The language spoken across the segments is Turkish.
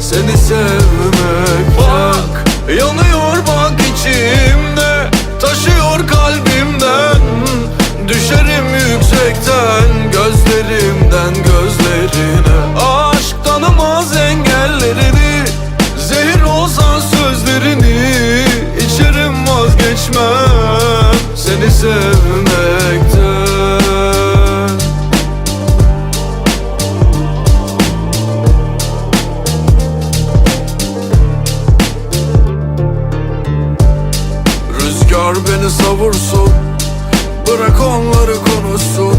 Seni sevmek Bak yanıyor bak içimde. Taşıyor kalbimden. Düşerim yüksekten Gözlerimden gözlerine. Aşk tanımaz engellerini Zehir olsan sözlerini. İçerim vazgeçmem Seni sevmekten Rüzgar beni savursun Bırak onları konuşsun.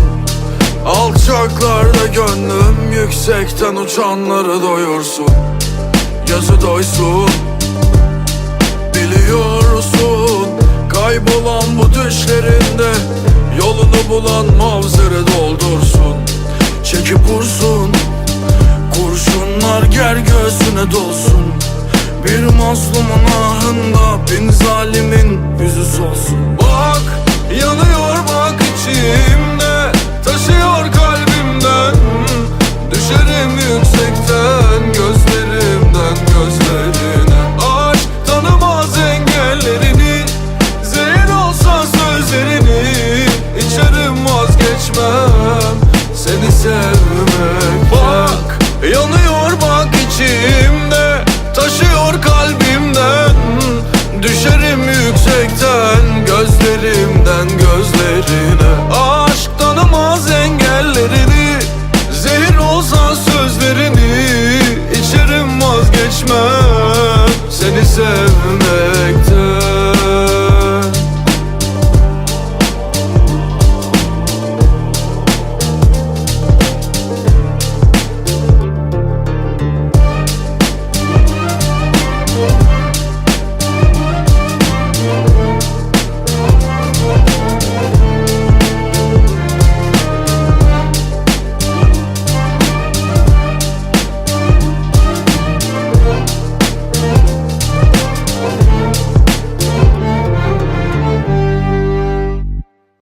Alçaklarda gönlüm Yüksekten uçanları doyursun. Gözü doysun Biliyorsun. Kaybolan bu düşlerinde Yolunu bulan mavzeri doldursun. Çekip vursun Kurşunlar ger göğsüne dolsun bir mazlumun ahında bin zalimin yüzü solsun. Bak yanıyor bak içimde taşıyor kalbimden. Düşerim yüksekten gözlerimden gözlerine. Aşk tanımaz engellerini zehir olsa sözlerini. İçerim vazgeçmem seni sevmek. Bak yanıyor bak içim Taşıyor kalbimden Düşerim yüksekten Gözlerimden gözlerine. Aşk tanımaz engellerini Zehir olsa sözlerini İçerim vazgeçmem. Seni sevmem.